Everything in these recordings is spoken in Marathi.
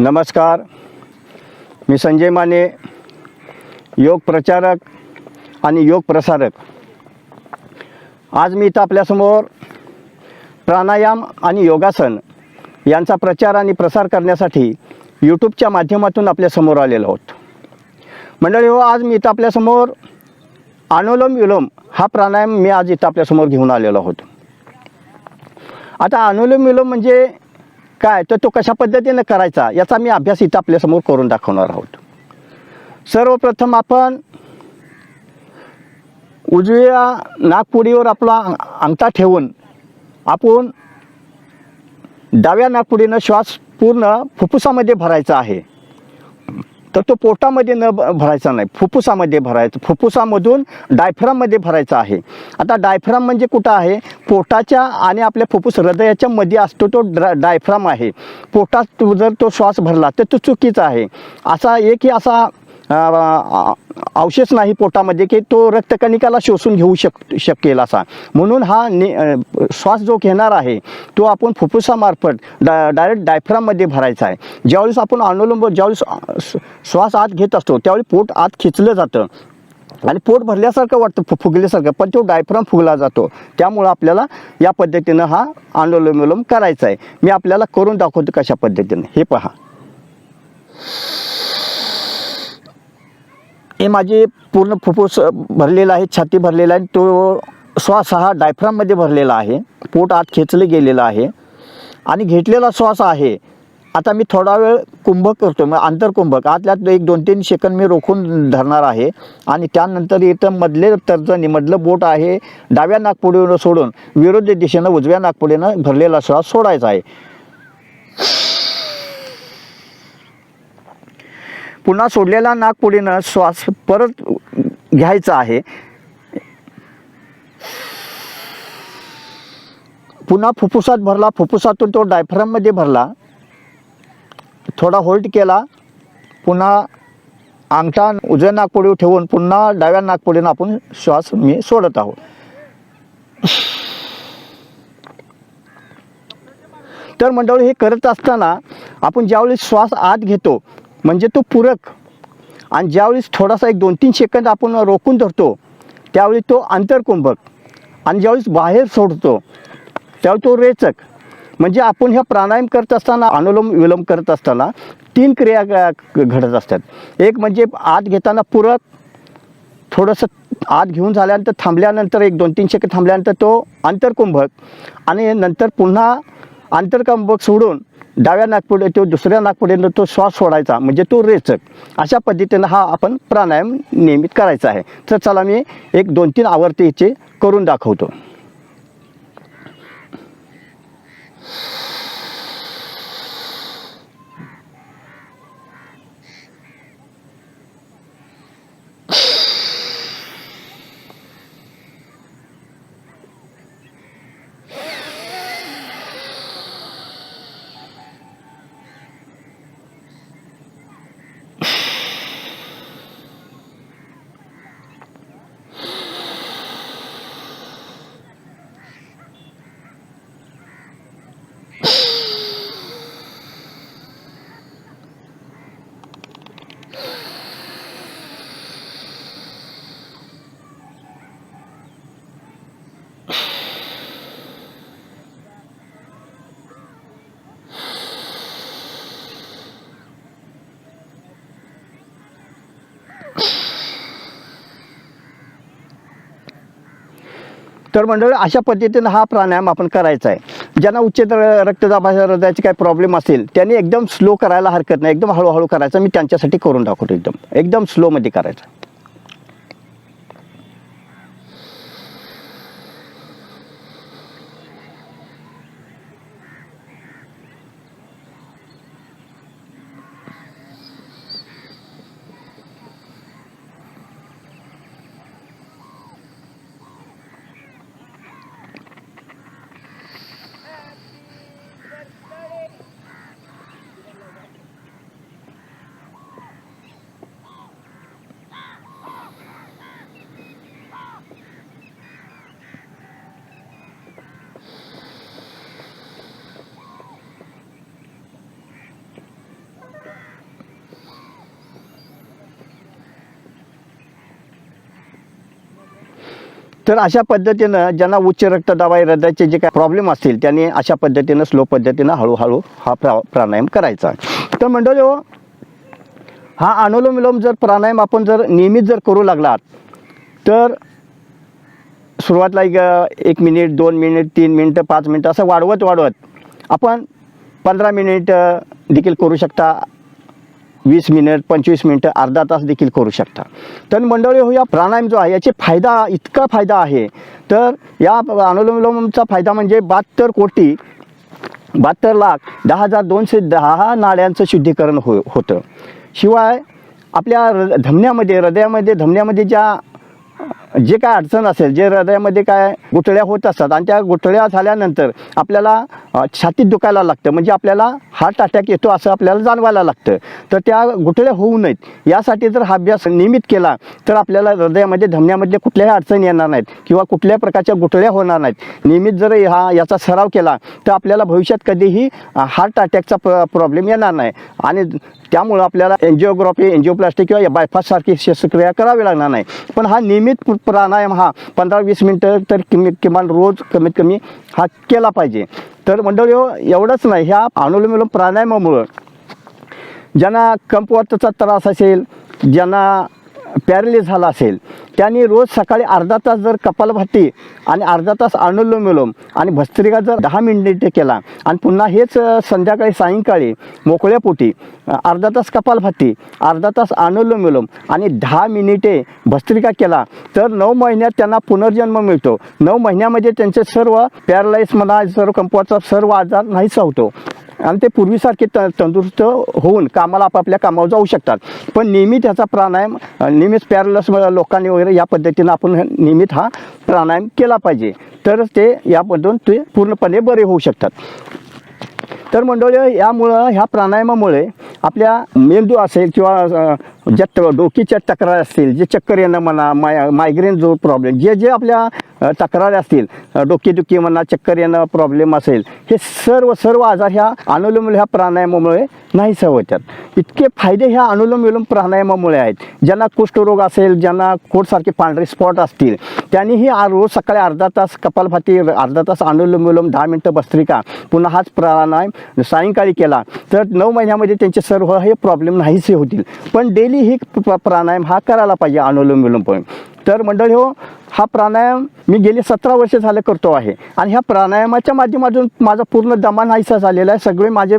नमस्कार. मी संजय माने योग प्रचारक आणि योग प्रसारक. आज मी इथं आपल्यासमोर प्राणायाम आणि योगासन यांचा प्रचार आणि प्रसार करण्यासाठी यूट्यूबच्या माध्यमातून आपल्यासमोर आलेलो आहोत. मंडळी हो आज मी इथं आपल्यासमोर अनुलोम विलोम हा प्राणायाम मी आज इथं आपल्यासमोर घेऊन आलेलो आहोत. आता अनुलोम विलोम म्हणजे काय? तर तो कशा पद्धतीनं करायचा? याचा मी अभ्यास इथं आपल्यासमोर करून दाखवणार आहोत. सर्वप्रथम आपण उजव्या नागपुडीवर आपला अंगठा ठेवून आपण डाव्या नागपुडीनं श्वास पूर्ण फुफ्फुसामध्ये भरायचा आहे. तर तो पोटामध्ये न भरायचा नाही. फुफ्फुसामध्ये भरायचं. फुफ्फुसामधून डायफ्राममध्ये भरायचा आहे. आता डायफ्राम म्हणजे कुठं आहे? पोटाच्या आणि आपल्या फुफ्फुस हृदयाच्या मध्ये असतो तो ड्रा डायफ्राम आहे. पोटात जर तो श्वास भरला तर तो चुकीचा आहे. असा एक असा अवशेष नाही पोटामध्ये की तो रक्तकणिकाला शोषून घेऊ शक शकेल असा. म्हणून हा ने श्वास जो घेणार आहे तो आपण फुफ्फुसामार्फत डा डायरेक्ट डायफ्राममध्ये भरायचा आहे. ज्यावेळेस आपण अनुलोम ज्यावेळेस श्वास आत घेत असतो त्यावेळी पोट आत खेचलं जातं. आणि पोट भरल्यासारखं वाटतं फु फुगल्यासारखं पण तो डायफ्राम फुगला जातो. त्यामुळं आपल्याला या पद्धतीनं हा अनुलोम विलोम करायचा आहे. मी आपल्याला करून दाखवतो कशा पद्धतीनं. हे पहा. हे माझे पूर्ण फुफ्फुस भरलेला आहे छाती भरलेला आहे तो श्वास हा डायफ्राममध्ये भरलेला आहे. पोट आत खेचलं गेलेलं आहे. आणि घेतलेला श्वास आहे. आता मी थोडा वेळ कुंभक करतो मग आंतरकुंभक. आतल्यात एक दोन तीन सेकंद मी रोखून धरणार आहे. आणि त्यानंतर इथं मधले तर्जनी मधलं बोट आहे. डाव्या नागपुडीनं सोडून विरोधी दिशेनं उजव्या नागपुडीनं भरलेला श्वास सोडायचा आहे. पुन्हा सोडलेला नागपुडीनं श्वास परत घ्यायचा आहे. पुन्हा फुफ्फुसात भरला फुफ्फुसातून तो डायफ्राममध्ये भरला. थोडा होल्ड केला. पुन्हा अंगठा उजव्या नागपुडीवर ठेवून पुन्हा डाव्या नागपुडीनं आपण श्वास मी सोडत आहोत. तर मंडळी हे करत असताना आपण ज्यावेळी श्वास आत घेतो म्हणजे तो पूरक. आणि ज्यावेळेस थोडासा एक दोन तीन सेकंद आपण रोखून धरतो त्यावेळी तो आंतरकुंभक आणि ज्यावेळेस बाहेर सोडतो त्यावेळी तो रेचक. म्हणजे आपण ह्या प्राणायाम करत असताना अनुलोम विलोम करत असताना तीन क्रिया घडत असतात. एक म्हणजे आत घेताना पूरक थोडंसं आत घेऊन झाल्यानंतर थांबल्यानंतर एक दोन तीन सेकंद थांबल्यानंतर तो आंतरकुंभक आणि नंतर पुन्हा आंतरकुंभक सोडून डाव्या नागपुडे तो दुसऱ्या नागपुडीनं तो श्वास सोडायचा म्हणजे तो रेचक. अशा पद्धतीनं हा आपण प्राणायाम नियमित करायचा आहे. तर चला मी एक दोन तीन आवर्ती करून दाखवतो. तर मंडळी अशा पद्धतीनं हा प्राणायाम आपण करायचा आहे. ज्यांना उच्च र- रक्तदाबाच्या हृदयाचे काही प्रॉब्लेम असेल त्यांनी एकदम स्लो करायला हरकत नाही. एकदम हळूहळू करायचं. मी त्यांच्यासाठी करून दाखवतो एकदम. एकदम स्लोमध्ये करायचं. तर अशा पद्धतीनं ज्यांना उच्च रक्तदाब आहे हृदयाचे जे काही प्रॉब्लेम असतील त्यांनी अशा पद्धतीनं स्लो पद्धतीनं हळूहळू हा प्रा प्राणायाम करायचा. तर मंडळी हो हा अनुलोम विलोम जर प्राणायाम आपण जर नियमित जर करू लागलात तर सुरुवातीला एक एक मिनिट दोन मिनिट तीन मिनटं पाच मिनटं असं वाढवत वाढवत आपण पंधरा मिनिट देखील करू शकता. वीस मिनिट पंचवीस मिनटं अर्धा तास देखील करू शकता. तर मंडळी हो या प्राणायाम जो आहे याचे फायदा इतका फायदा आहे. तर या अनुलोमलोमचा फायदा म्हणजे बहात्तर कोटी बहात्तर लाख दहा हजार दोनशे दहा नाड्यांचं शुद्धीकरण हो होतं. शिवाय आपल्या र धमन्यामध्ये हृदयामध्ये धमन्यामध्ये ज्या जे काय अडचण असेल जे हृदयामध्ये काय गुठळ्या होत असतात आणि त्या गुठळ्या झाल्यानंतर आपल्याला छातीत दुखायला लागतं. म्हणजे आपल्याला हार्ट अटॅक येतो असं आपल्याला जाणवायला लागतं. तर त्या गुठळ्या होऊ नयेत. यासाठी जर हा अभ्यास नियमित केला तर आपल्याला हृदयामध्ये धमन्यामध्ये कुठल्याही अडचणी येणार नाहीत किंवा कुठल्याही प्रकारच्या गुठळ्या होणार नाहीत. नियमित जर हा याचा सराव केला तर आपल्याला भविष्यात कधीही हार्ट अटॅकचा प्र प्रॉब्लेम येणार नाही. आणि त्यामुळं आपल्याला एन्जिओग्राफी एन्जिओप्लास्टिक किंवा बायपाससारखी शस्त्रक्रिया करावी लागणार नाही. पण हा नियमित प्राणायाम हा पंधरा वीस मिनटं तर किमी किमान रोज कमीत कमी हा केला पाहिजे. तर मंडळी हो, एवढंच नाही ह्या अनुलोम विलोम प्राणायामामुळं ज्यांना कंपवाताचा त्रास असेल ज्यांना पॅरलिस झाला असेल. त्यांनी रोज सकाळी अर्धा तास जर कपालभाती आणि अर्धा तास अनुलोम विलोम आणि भस्त्रिका जर दहा मिनिटे केला आणि पुन्हा हेच संध्याकाळी सायंकाळी मोकळ्या पोटी अर्धा तास कपालभाती अर्धा तास अनुलोम विलोम आणि दहा मिनिटे भस्त्रिका केला तर नऊ महिन्यात त्यांना पुनर्जन्म मिळतो. नऊ महिन्यामध्ये त्यांचे सर्व पॅरलाईस म्हणा सर्व कंपवाचा सर्व आजार नाहीसा होतो. आणि ते पूर्वीसारखे त तंदुरुस्त होऊन कामाला आपापल्या कामावर जाऊ शकतात. पण नियमित याचा प्राणायाम नियमित पॅरलस लोकांनी वगैरे या पद्धतीनं आपण नियमित हा प्राणायाम केला पाहिजे. तरच ते यामधून ते पूर्णपणे बरे होऊ शकतात. तर मंडळी यामुळं ह्या प्राणायामामुळे आपल्या मेंदू असेल किंवा ज्या डोकीच्या तक्रारी असतील जे चक्कर येणं म्हणा माय मायग्रेन जो प्रॉब्लेम जे जे आपल्या तक्रारी असतील डोकेदुखी म्हणा चक्कर येणं प्रॉब्लेम असेल हे सर्व सर्व आजार ह्या अनुलोम ह्या प्राणायामामुळे नाहीसे होतात. इतके फायदे ह्या अनुलोम विलोम प्राणायामामुळे आहेत. ज्यांना कुष्ठरोग असेल ज्यांना कोटसारखे पांढरे स्पॉट असतील त्यांनीही रोज सकाळी अर्धा तास कपालभाती अर्धा तास अनुलोम विलोम दहा मिनटं भस्त्रिका पुन्हा हाच प्राणायाम सायंकाळी केला तर नऊ महिन्यामध्ये त्यांचे सर्व हे प्रॉब्लेम नाहीसे होतील. पण डेली ही प्राणायाम हा करायला पाहिजे अनुलोम विलोम पण. तर मंडळी हो हा प्राणायाम मी गेली सतरा वर्ष झालं करतो आहे. आणि ह्या प्राणायामाच्या माध्यमातून माझा पूर्ण दमा नाहीसा झालेला आहे. सगळे माझे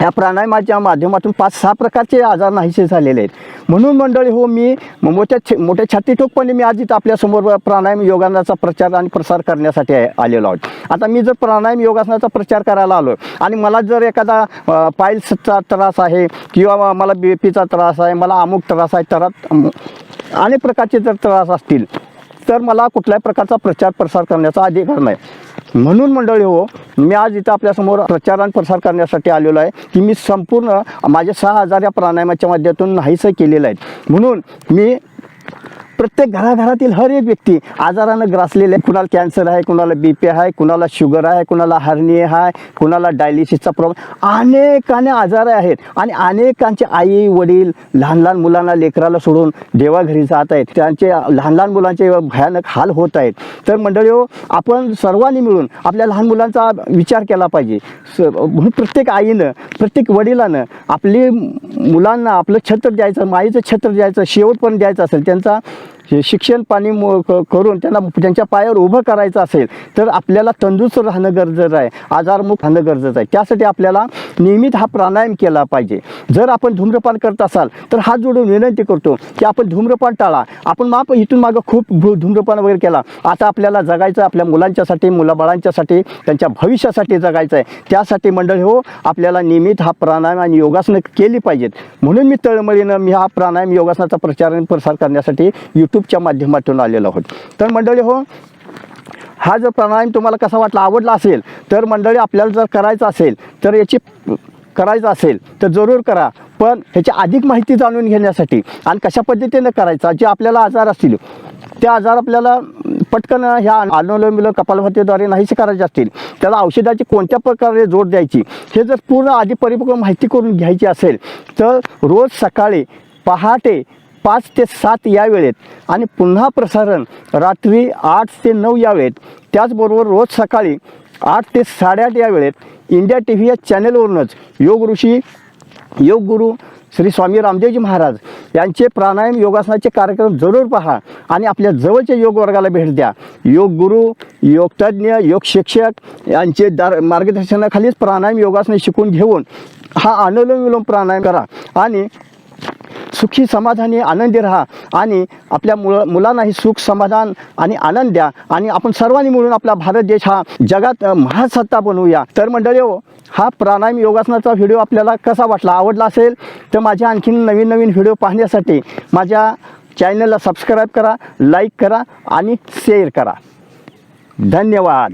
ह्या प्राणायामाच्या माध्यमातून पाच सहा प्रकारचे आजार नाहीसे झालेले आहेत. म्हणून मंडळी हो मी मोठ्या छ- मोठ्या छातीठोकपणे मी आज इथं आपल्यासमोर प्राणायाम योगासनाचा प्रचार आणि प्रसार करण्यासाठी आलेलो आहोत. आता मी जर प्राणायाम योगासनाचा प्रचार करायला आलो आणि मला जर एखादा पायल्सचा त्रास आहे किंवा मला बी पीचा त्रास आहे मला अमुक त्रास आहे तर अनेक प्रकारचे जर त्रास असतील तर मला कुठल्याही प्रकारचा प्रचार प्रसार करण्याचा अधिकार नाही. म्हणून मंडळी हो मी आज इथं आपल्यासमोर प्रचार आणि प्रसार करण्यासाठी आलेलो आहे की मी संपूर्ण माझे सहा हजार या प्राणायामाच्या माध्यमातून नाहीसं केलेलं आहे. म्हणून मी प्रत्येक घराघरातील हर एक व्यक्ती आजारानं ग्रासलेले आहे कुणाला कॅन्सर आहे कुणाला बी पी आहे कुणाला शुगर आहे कुणाला हार्निये आहे कुणाला डायलिसिसचा प्रॉब्लेम अनेकाने आजार आहेत आणि अनेकांचे आई वडील लहान लहान मुलांना लेकराला सोडून देवाघरी जात आहेत. त्यांचे लहान लहान मुलांचे भयानक हाल होत आहेत. तर मंडळी हो आपण सर्वांनी मिळून आपल्या लहान मुलांचा विचार केला पाहिजे. स म्हणून प्रत्येक आईनं प्रत्येक वडिलानं आपली मुलांना आपलं छत्र द्यायचं माईचं छत्र द्यायचं शेवट पण द्यायचं असेल त्यांचा हे शिक्षण पाणी क- करून त्यांना त्यांच्या पायावर उभं करायचं असेल तर आपल्याला तंदुरुस्त राहणं गरजेचं आहे आजारमुक्त राहणं गरजेचं आहे. त्यासाठी आपल्याला नियमित हा प्राणायाम केला पाहिजे. जर आपण धूम्रपान करत असाल तर हात जोडून विनंती करतो की आपण धूम्रपान टाळा. आपण माप इथून मागं खूप धूम्रपान वगैरे केला. आता आपल्याला जगायचं आपल्या मुलांच्यासाठी मुलाबाळांच्यासाठी त्यांच्या भविष्यासाठी जगायचं आहे. त्यासाठी मंडळी हो आपल्याला नियमित हा प्राणायाम आणि योगासनं केली पाहिजेत. म्हणून मी तळमळीनं मी हा प्राणायाम योगासनाचा प्रचार आणि प्रसार करण्यासाठी यूट्यूबच्या माध्यमातून आलेलो आहोत. तर मंडळी हो हा जर प्राणायाम तुम्हाला कसा वाटला आवडला असेल तर मंडळी आपल्याला जर करायचं असेल तर याची करायचं असेल तर जरूर करा. पण ह्याची अधिक माहिती जाणून घेण्यासाठी आणि कशा पद्धतीनं करायचा जे आपल्याला आजार असतील ते आजार आपल्याला पटकन ह्या अनुलोम विलोम कपालभातीद्वारे नाहीसे करायचे असतील त्याला औषधाची कोणत्या प्रकारे जोड द्यायची हे जर पूर्ण आधी परिपक्व माहिती करून घ्यायची असेल तर रोज सकाळी पहाटे पाच ते सात या वेळेत आणि पुन्हा प्रसारण रात्री आठ ते नऊ या वेळेत त्याचबरोबर रोज सकाळी आठ ते साडेआठ या वेळेत इंडिया टी व्ही या चॅनेलवरूनच योग ऋषी योग गुरु श्री स्वामी रामदेवजी महाराज यांचे प्राणायाम योगासनाचे कार्यक्रम जरूर पहा आणि आपल्या जवळच्या योग वर्गाला भेट द्या. योग गुरु योगतज्ञ योग शिक्षक यांचे दार मार्गदर्शनाखालीच प्राणायाम योगासने शिकून घेऊन हा अनुलोम विलोम प्राणायाम करा आणि सुखी समाधानी आनंदी राहा आणि आपल्या मुल मुलांनाही सुख समाधान आणि आनंद द्या. आणि आपण सर्वांनी मिळून आपला भारत देश हा जगात महासत्ता बनवूया. तर मंडळी हो, हा प्राणायाम योगासनाचा व्हिडिओ आपल्याला कसा वाटला आवडला असेल तर माझ्या आणखीन नवीन नवीन व्हिडिओ पाहण्यासाठी माझ्या चॅनलला सबस्क्राईब करा लाईक करा आणि शेअर करा. धन्यवाद.